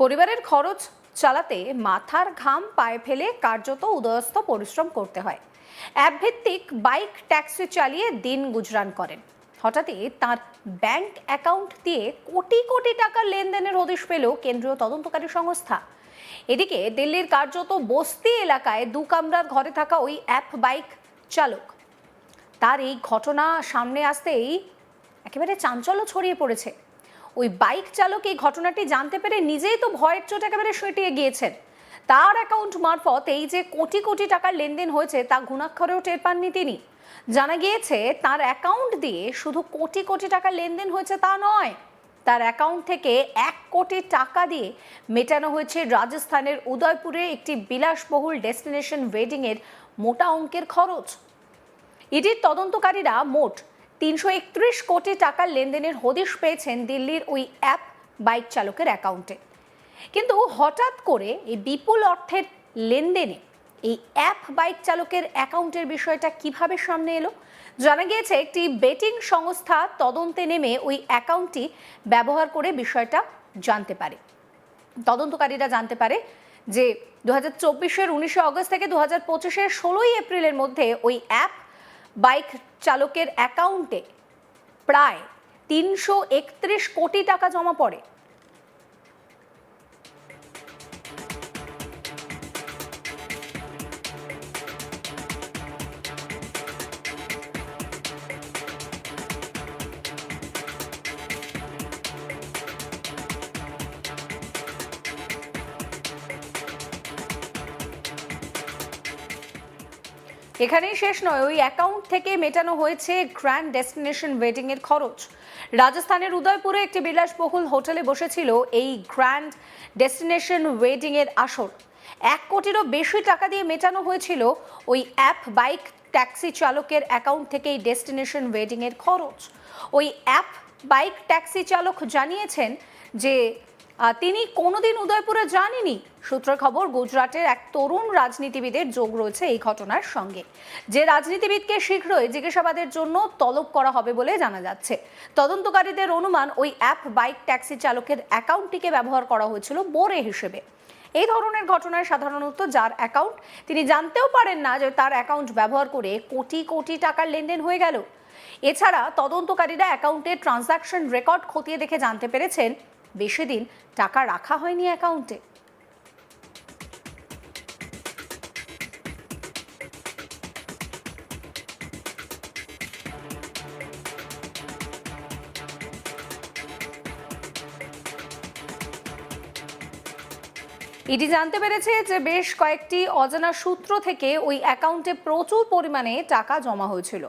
পরিবারের খরচ চালাতে মাথার ঘাম পায়ে ফেলে কার্যত উদয়স্ত পরিশ্রম করতে হয়। অ্যাপভিত্তিক বাইক ট্যাক্সি চালিয়ে দিন গুজরান করেন। হঠাৎই তার ব্যাংক অ্যাকাউন্ট দিয়ে কোটি কোটি টাকার লেনদেনের হদিশ পেল কেন্দ্রীয় তদন্তকারী সংস্থা। এদিকে দিল্লির কার্যত বস্তি এলাকায় দু কামরার ঘরে থাকা ওই অ্যাপ বাইক চালক। তার এই ঘটনা সামনে আসতেই একেবারে চাঞ্চল্য ছড়িয়ে পড়েছে। ওই বাইক চালক এই ঘটনাটি জানতে পেরে নিজেই তো ভয়ের চোট একেবারে সেটিয়ে গিয়েছেন। তার অ্যাকাউন্ট মারফত এই যে কোটি কোটি টাকার লেনদেন হয়েছে, তা ঘুণাক্ষরেও টের পাননি তিনি। জানা গিয়েছে, তার অ্যাকাউন্ট দিয়ে শুধু কোটি কোটি টাকার লেনদেন হয়েছে তা নয়, তার অ্যাকাউন্ট থেকে এক কোটি টাকা দিয়ে মেটানো হয়েছে রাজস্থানের উদয়পুরে একটি বিলাসবহুল ডেস্টিনেশন ওয়েডিংয়ের মোটা অঙ্কের খরচ। ইডির তদন্তকারীরা মোট তিনশো একত্রিশ কোটি টাকার লেনদেনের হদিশ পেয়েছেন দিল্লির ওই অ্যাপ বাইক চালকের অ্যাকাউন্টে। কিন্তু হঠাৎ করে এই বিপুল অর্থের লেনদেনে এই অ্যাপ বাইক চালকের অ্যাকাউন্টের বিষয়টা কীভাবে সামনে এলো? জানা গিয়েছে, একটি বেটিং সংস্থা তদন্তে নেমে ওই অ্যাকাউন্টটি ব্যবহার করে বিষয়টা জানতে পারে। তদন্তকারীরা জানতে পারে যে দু হাজার চব্বিশের উনিশে অগস্ট থেকে দু হাজার পঁচিশের ষোলোই এপ্রিলের মধ্যে ওই অ্যাপ বাইক চালকের অ্যাকাউন্টে প্রায় তিনশো একত্রিশ কোটি টাকা জমা পড়ে। এখানেই শেষ নয়, ওই অ্যাকাউন্ট থেকে মেটানো হয়েছে গ্র্যান্ড ডেস্টিনেশন ওয়েডিং এর খরচ। রাজস্থানের উদয়পুরে একটি বিলাসবহুল হোটেলে বসেছিল এই গ্র্যান্ড ডেস্টিনেশন ওয়েডিং এর আসর। এক কোটিরও বেশি টাকা দিয়ে মেটানো হয়েছিল ওই অ্যাপ বাইক ট্যাক্সি চালকের অ্যাকাউন্ট থেকে এই ডেস্টিনেশন ওয়েডিং এর খরচ। ওই অ্যাপ বাইক ট্যাক্সি চালক জানিয়েছেন যে তিনি কোনোদিন উদয়পুরে যাননি। সূত্রের খবর, গুজরাটের এক তরুণ রাজনীতিবিদের যোগ রয়েছে এই ঘটনার সঙ্গে। যে রাজনীতিবিদকে শীঘ্রই জিজ্ঞাসাবাদের জন্য তলব করা হবে বলে জানা যাচ্ছে। তদন্তকারীদের অনুমান, ওই অ্যাপ বাইক ট্যাক্সি চালকের অ্যাকাউন্টটিকে ব্যবহার করা হয়েছিল বোরে হিসেবে। এই ধরনের ঘটনায় সাধারণত যার অ্যাকাউন্ট, তিনি জানতেও পারেন না যে তার অ্যাকাউন্ট ব্যবহার করে কোটি কোটি টাকার লেনদেন হয়ে গেল। এছাড়া তদন্তকারীরা অ্যাকাউন্টের ট্রানজাকশন রেকর্ড খতিয়ে দেখে জানতে পেরেছেন বেশি দিন টাকা রাখা হয়নি অ্যাকাউন্টে। ইডি জানতে পেরেছে যে বেশ কয়েকটি অজানা সূত্র থেকে ওই অ্যাকাউন্টে প্রচুর পরিমাণে টাকা জমা হয়েছিল।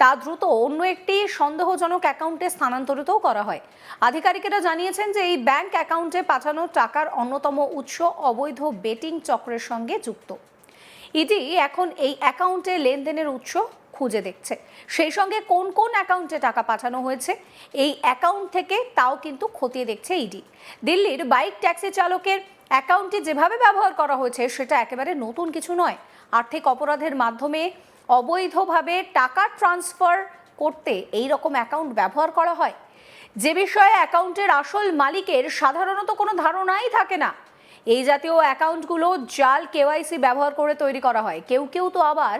তা দ্রুত অন্য একটি সন্দেহজনক অ্যাকাউন্টে স্থানান্তরিতও করা হয়। আধিকারিকেরা জানিয়েছেন যে এই ব্যাংক অ্যাকাউন্টে পাঠানো টাকার অন্যতম উৎস অবৈধ বেটিং চক্রের সঙ্গে যুক্ত। ইডি এখন এই অ্যাকাউন্টে লেনদেনের উৎস খুঁজে দেখছে। সেই সঙ্গে কোন কোন অ্যাকাউন্টে টাকা পাঠানো হয়েছে, এই অ্যাকাউন্ট থেকে তাও কিন্তু খতিয়ে দেখছে ইডি। দিল্লির বাইক ট্যাক্সি চালকের অ্যাকাউন্টটি যেভাবে ব্যবহার করা হয়েছে, সেটা একেবারে নতুন কিছু নয়। আর্থিক অপরাধের মাধ্যমে অবৈধভাবে টাকা ট্রান্সফার করতে এই রকম অ্যাকাউন্ট ব্যবহার করা হয়। যে বিষয়ে অ্যাকাউন্টের আসল মালিকের সাধারণত কোনো ধারণাই থাকে না। এই জাতীয় অ্যাকাউন্টগুলো জাল কেওয়াইসি ব্যবহার করে তৈরি করা হয়। কেউ কেউ তো আবার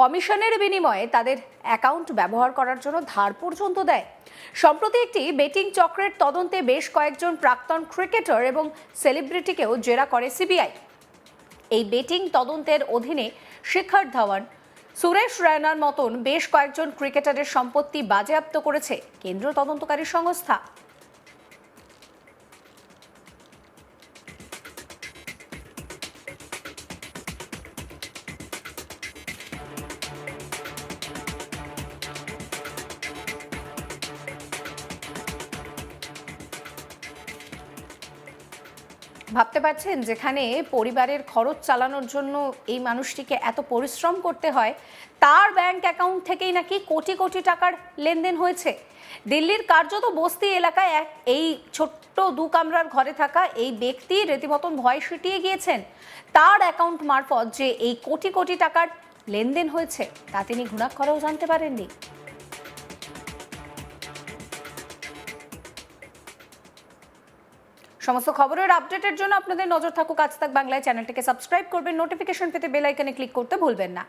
কমিশনের বিনিময়ে তাদের অ্যাকাউন্ট ব্যবহার করার জন্য ধার পর্যন্ত দেয়। সম্প্রতি একটি বেটিং চক্রের তদন্তে বেশ কয়েকজন প্রাক্তন ক্রিকেটার এবং সেলিব্রিটিকেও জেরা করে সিবিআই এই বেটিং তদন্তের অধীনে শিখর ধাওয়ান সুরেশ রায়নার মতন বেশ কয়েকজন ক্রিকেটারের সম্পত্তি বাজেয়াপ্ত করেছে কেন্দ্রীয় তদন্তকারী সংস্থা। ভাবতে পারছেন যেখানে পরিবারের খরচ চালানোর জন্য এই মানুষটিকে এত পরিশ্রম করতে হয়, তার ব্যাংক অ্যাকাউন্ট থেকেই নাকি কোটি কোটি টাকার লেনদেন হয়েছে? দিল্লির কার্যত বস্তি এলাকায় এক, এই ছোট্ট দু কামরার ঘরে থাকা এই ব্যক্তি রীতিমতন ভয় সিটিয়ে গিয়েছেন। তার অ্যাকাউন্ট মারফত যে এই কোটি কোটি টাকার লেনদেন হয়েছে, তা তিনি ঘুণাক্ষরেও জানতে পারেননি। সমস্ত খবরের আপডেটের জন্য আপনাদের নজর থাকুক আজ তাক বাংলায়। চ্যানেলটিকে সাবস্ক্রাইব করবেন, নোটিফিকেশন পেতে বেল আইকনে ক্লিক করতে ভুলবেন না।